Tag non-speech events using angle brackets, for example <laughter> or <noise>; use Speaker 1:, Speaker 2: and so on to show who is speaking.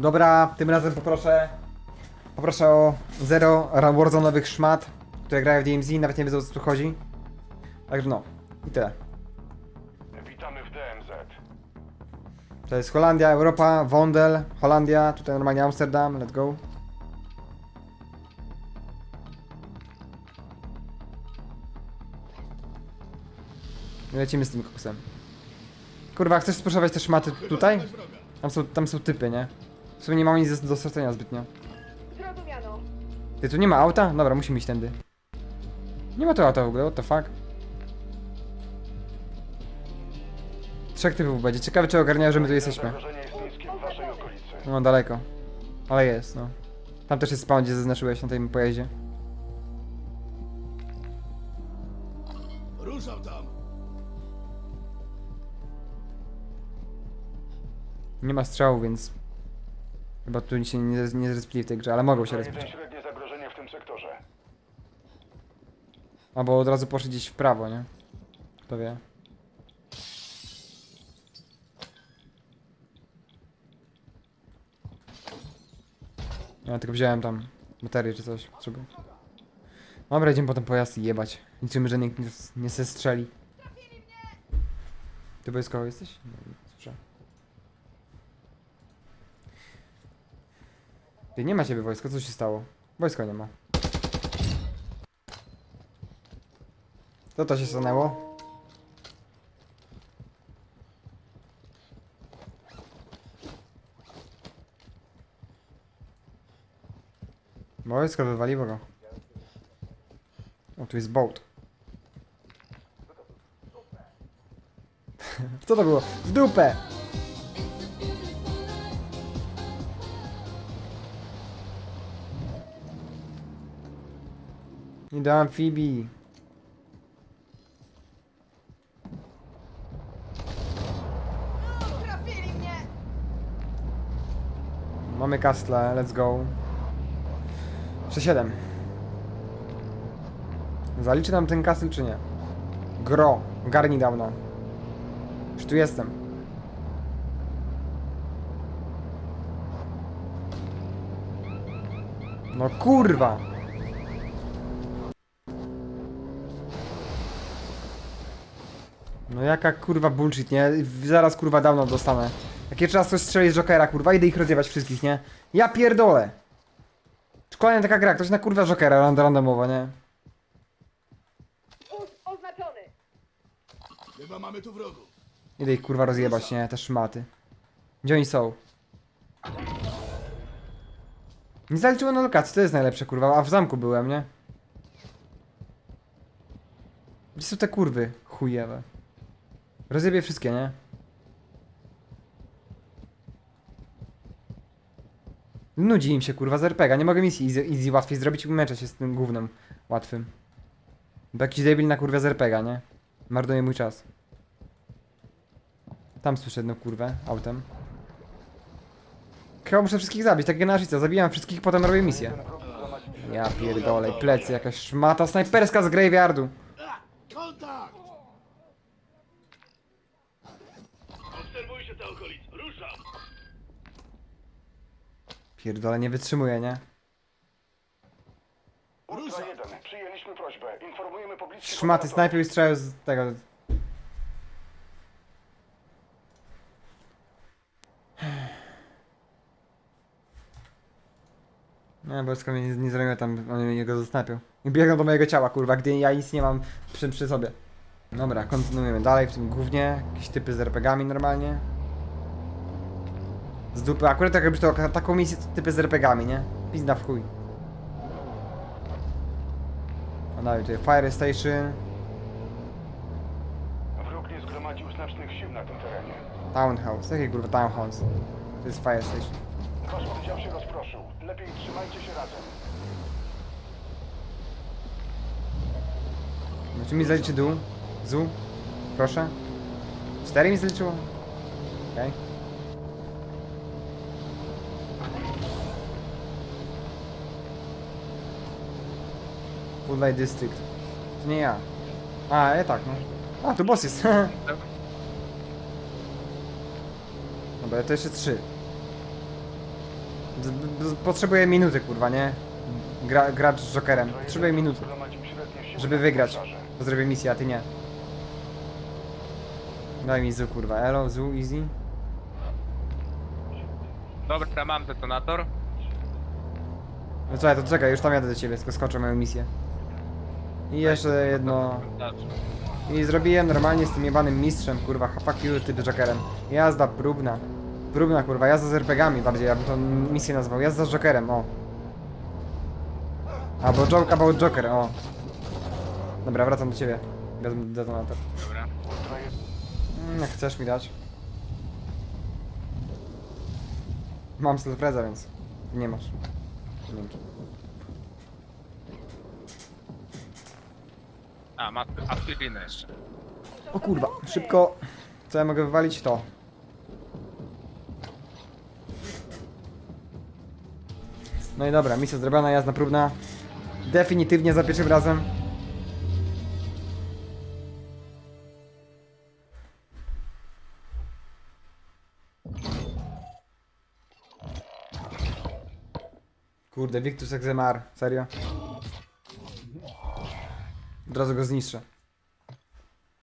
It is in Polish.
Speaker 1: Dobra, tym razem poproszę. Poproszę o zero Warzone'owych szmat, które grają w DMZ, nawet nie wiedzą o co tu chodzi. Także no, i tyle.
Speaker 2: Witamy w DMZ.
Speaker 1: To jest Holandia, Europa, Wondel, Holandia, tutaj normalnie Amsterdam, let's go. I Lecimy z tym koksem. Kurwa, chcesz sprzedawać te szmaty tutaj? Tam są, tam są typy, nie? W sumie nie mamy nic do, stracenia zbytnio.
Speaker 3: Zrozumiano.
Speaker 1: Ty, tu nie ma auta? Dobra, musimy iść tędy. Nie ma tu auta w ogóle, what the fuck? Trzech typów będzie. Ciekawe czy ogarniają, że my tu jesteśmy.
Speaker 2: Zagrożenie jest niskie w waszej okolicy.
Speaker 1: No daleko. Ale jest, no. Tam też jest spawn, gdzie zaznaczyłeś na tym pojeździe.
Speaker 4: Ruszam tam!
Speaker 1: Nie ma strzału, więc... Chyba tu się nie, nie zrespili w tej grze, ale mogą się
Speaker 2: To
Speaker 1: respić.
Speaker 2: jeden średnie zagrożenie w tym sektorze.
Speaker 1: Albo od razu poszli gdzieś w prawo, nie? Kto wie. Ja tylko wziąłem tam baterię czy coś. Potrzebuję. Dobra, idziemy potem pojazd i jebać. Liczymy, że nikt nie, nie se strzeli. Ty wojskowy jesteś? Nie, nie słyszę. Ty, nie ma ciebie wojska, co się stało? Wojska nie ma. Co to się stanęło? Wojsko wywaliło go. O, tu jest boat. <laughs> Co to było? W dupę! Nie do amfibii.
Speaker 3: Trafili mnie!
Speaker 1: Mamy kastle, let's go. 6-7. Zaliczy nam ten kastel czy nie? Gro, garni dawno. Już tu jestem. No kurwa! No jaka kurwa bullshit, nie? Zaraz kurwa dawno dostanę. Jakie czas coś strzelić z Jokera, kurwa, idę ich rozjebać wszystkich, nie? Ja pierdolę! Kolejna taka gra, ktoś na kurwa Jokera rand- randomowo, nie?
Speaker 3: Oznaczony.
Speaker 4: Chyba mamy tu wrogów.
Speaker 1: Idę ich kurwa rozjebać, nie? Te szmaty. Gdzie oni są? Nie zaliczyło na lokacji, to jest najlepsze kurwa, a w zamku byłem, nie? Gdzie są te kurwy? Chujewe. Rozjebię wszystkie, nie? Nudzi im się kurwa z RPGa, nie mogę misji easy, easy łatwiej zrobić i męczę się z tym głównym łatwym. Bo jakiś debil na kurwa z RPGa, nie? Marnuje mój czas. Tam słyszę jedną kurwę, autem. Chyba muszę wszystkich zabić, tak życie. Zabijam wszystkich, potem robię misję. Ja pierdolę, plecy, jakaś szmata snajperska z graveyardu.
Speaker 4: Kontakt! Obserwujcie te okolice. Ruszam!
Speaker 1: Pierdolę, nie wytrzymuję, nie?
Speaker 2: Ultra 1. Przyjęliśmy prośbę. Informujemy pobliskich
Speaker 1: Szmaty
Speaker 2: operatorów.
Speaker 1: i strzelają z tego. Nie, bo mnie nie, nie zrobią tam, oni mnie go zasnapią. I biegną do mojego ciała, kurwa, gdy ja nic nie mam przy, przy sobie. Dobra, kontynuujemy dalej w tym głównie. Jakieś typy z RPGami normalnie. Z dupy, akurat tak jakby to taką misję to typy z RPGami, nie? Pizda w chuj. A dalej tutaj Fire Station,
Speaker 2: Wróg nie zgromadził znacznych sił na tym terenie.
Speaker 1: Townhouse, jakie kurwa Townhouse? To jest Fire Station.
Speaker 2: Wasz oddział się rozproszył. Lepiej trzymajcie się razem.
Speaker 1: No, czy mi zaliczy dół? Zu? Proszę? Cztery mi zaliczyło? Okej. Full Light District. To nie ja. A, ja tak, no. A, tu boss jest. <laughs> Dobra, to jeszcze trzy. Potrzebuję minuty, kurwa, nie? Gra, gracz z Jokerem. Potrzebuję minuty, żeby wygrać. Bo zrobię misję, a ty nie. Daj mi Zu, kurwa. Elo, Zu, easy.
Speaker 5: Dobra, mam detonator.
Speaker 1: No słuchaj, to czekaj, już tam jadę do ciebie, tylko skoczę moją misję. I jeszcze jedno... I zrobiłem normalnie z tym jebanym mistrzem, kurwa, fuck you, typ Jokerem. Jazda próbna. Próbna, kurwa, jazda z RPGami bardziej, ja bym tą misję nazwał. Jazda z Jokerem, o. Albo joke about Joker, o. Dobra, wracam do ciebie. Wezmę detonator.
Speaker 5: Dobra.
Speaker 1: Mm, jak chcesz mi dać. Mam surpreza, więc nie masz. Dzięki.
Speaker 5: A, ma aspirinę jeszcze.
Speaker 1: O kurwa, szybko. Co ja mogę wywalić? To. No i dobra, misja zrobiona, jazda próbna. Definitywnie za pierwszym razem. Kurde, Victus Exemar, serio? Od razu go zniszczę.